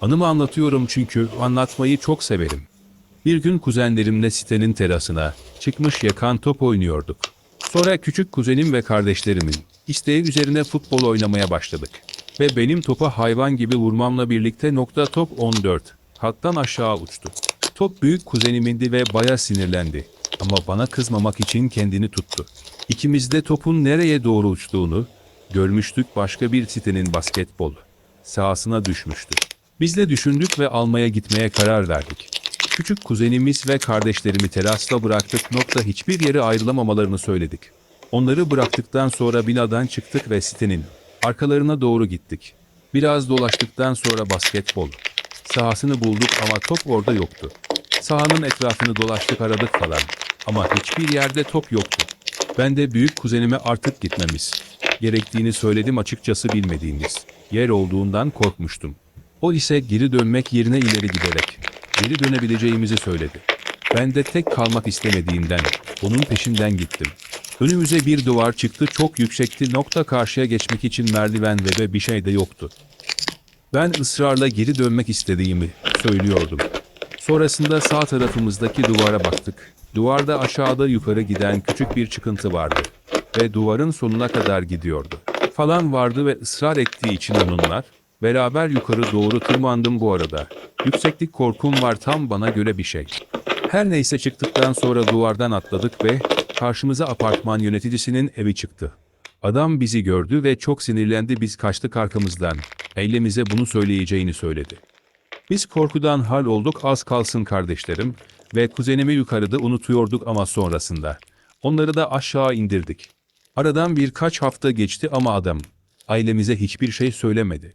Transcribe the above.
Anımı anlatıyorum çünkü anlatmayı çok severim. Bir gün kuzenlerimle sitenin terasına çıkmış yakan top oynuyorduk. Sonra küçük kuzenim ve kardeşlerimin isteği üzerine futbol oynamaya başladık. Ve benim topa hayvan gibi vurmamla birlikte nokta top 14. Hattan aşağı uçtu. Top büyük kuzenimindi ve baya sinirlendi. Ama bana kızmamak için kendini tuttu. İkimiz de topun nereye doğru uçtuğunu görmüştük başka bir sitenin basketbol sahasına düşmüştü. Biz de düşündük ve almaya gitmeye karar verdik. Küçük kuzenimiz ve kardeşlerimi terasta bıraktık nokta hiçbir yere ayrılamamalarını söyledik. Onları bıraktıktan sonra binadan çıktık ve sitenin arkalarına doğru gittik. Biraz dolaştıktan sonra basketbol sahasını bulduk ama top orada yoktu. Sahanın etrafını dolaştık aradık falan ama hiçbir yerde top yoktu. Ben de büyük kuzenime artık gitmemiz gerektiğini söyledim açıkçası bilmediğimiz yer olduğundan korkmuştum. O ise geri dönmek yerine ileri giderek geri dönebileceğimizi söyledi. Ben de tek kalmak istemediğimden onun peşinden gittim. Önümüze bir duvar çıktı çok yüksekti nokta karşıya geçmek için merdiven ve bir şey de yoktu. Ben ısrarla geri dönmek istediğimi söylüyordum. Sonrasında sağ tarafımızdaki duvara baktık. Duvarda aşağıda yukarı giden küçük bir çıkıntı vardı. Ve duvarın sonuna kadar gidiyordu. Falan vardı ve ısrar ettiği için onunlar, beraber yukarı doğru tırmandım bu arada. Yükseklik korkum var tam bana göre bir şey. Her neyse çıktıktan sonra duvardan atladık ve karşımıza apartman yöneticisinin evi çıktı. Adam bizi gördü ve çok sinirlendi biz kaçtık arkamızdan. Eylemize bunu söyleyeceğini söyledi. Biz korkudan hal olduk az kalsın kardeşlerim ve kuzenimi yukarıda unutuyorduk ama sonrasında. Onları da aşağı indirdik. Aradan birkaç hafta geçti ama adam ailemize hiçbir şey söylemedi.